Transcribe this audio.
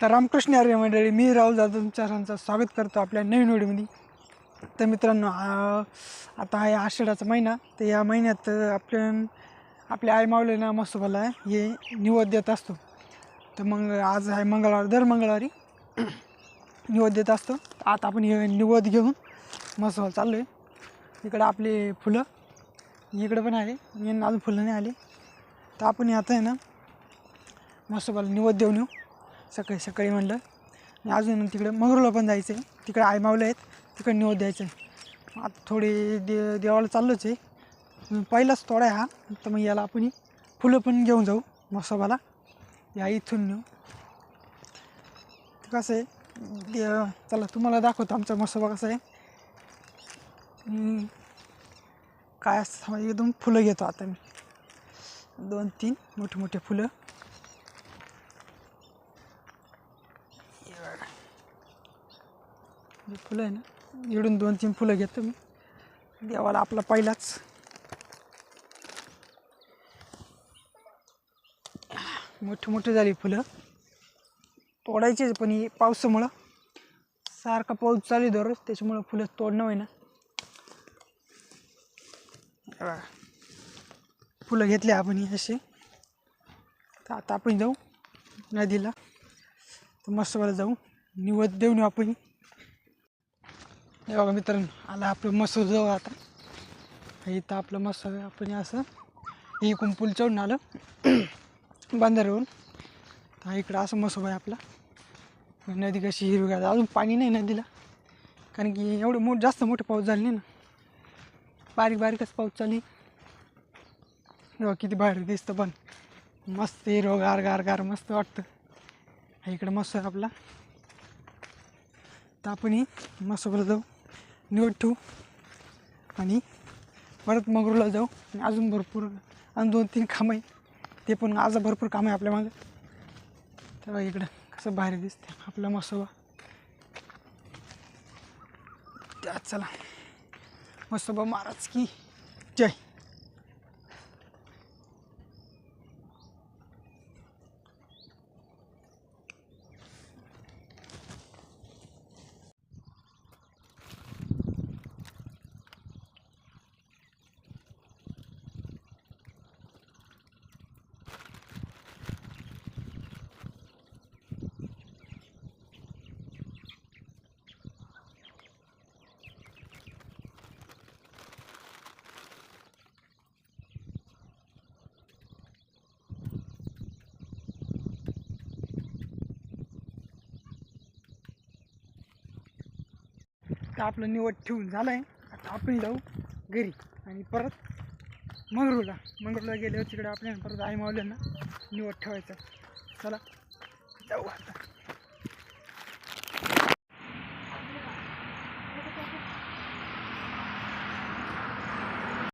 तर रामकृष्ण आर्य मंडळी मी राहुल जाधव तुमच्या स्वागत करतो आपल्या नवीन व्हिडिओमध्ये. तर मित्रांनो आता आहे आषाढाचा महिना. तर या महिन्यात आपल्या आपल्या आई मावलेना मसोबाला हे निवद देत असतो. तर मग आज आहे मंगळवार दर मंगळवारी निवद देत असतो. आता आपण हे निवद घेऊन मसोबाला चाललो आहे इकडं आपले फुलं इकडं पण आले यांना अजून फुलं नाही आले. तर आपण आता आहे ना मसोबाला निवद देऊन येऊ. सकाळी सकाळी म्हणलं. आणि अजून तिकडं मगरूला पण जायचं आहे तिकडे आयमावलं आहेत. तिकडे निवड द्यायचं आहे आता थोडे दे देवाला चाललोच आहे. पहिलाच तोडा आहे हा. तर मग याला आपण फुलं पण घेऊन जाऊ मसोबाला. या इथून नेऊ. कसं आहे चला तुम्हाला दाखवतो आमचा मसोबा कसा आहे. काय असतं एकदम फुलं घेतो आता मी. दोन तीन मोठे मोठे फुलं हे बघा. हे फुलं आहे ना इडून दोन तीन फुलं घेतो मी. देवाला आपला पहिलाच. मोठी मोठी झाली फुलं. तोडायचीच पण ही पावसामुळं. सारखा पाऊस चालू आहे दररोज त्याच्यामुळं फुलं तोडणं होईना. फुलं घेतले आपण असे तर आता आपण जाऊ नदीला. तर मस्तवाला जाऊ. निवड देऊन येऊ आपण. हे बघा मित्रांनो आला आपलं मस्त जाऊ आता. इथं आपलं मस्त आहे. आपण असं हे पूल चढून आलं. बांधाऱ्यावरून. हा इकडं असं मसूब आहे आपला. नदी कशी हिरवीगार अजून पाणी नाही नदीला. कारण की एवढं मोठ जास्त मोठं पाऊस झाले नाही ना. बारीक बारीकच पाऊस चालू किती भारी दिसतं पण. मस्त हिरवं गार गार गार मस्त वाटतं. इकडं मस्त आहे आपला. तर आपण ही मस्तोबला जाऊ. निवड ठेवू. आणि परत मगरूला जाऊ. आणि अजून भरपूर अजून दोन तीन कामं आहे. ते पण आज भरपूर कामं आहे आपल्या मागं. तेव्हा इकडं कसं भारी दिसते आपला मसोबा. त्या चला. मसोबा महाराज की. जय. तर आपलं निवड ठेवून झालं आहे आता आपण जाऊ घरी. आणि परत मंगरूला मंगरूला गेल्यावर तिकडे आपल्याला परत आई मावल्यांना निवड ठेवायचं. चला जाऊ आता.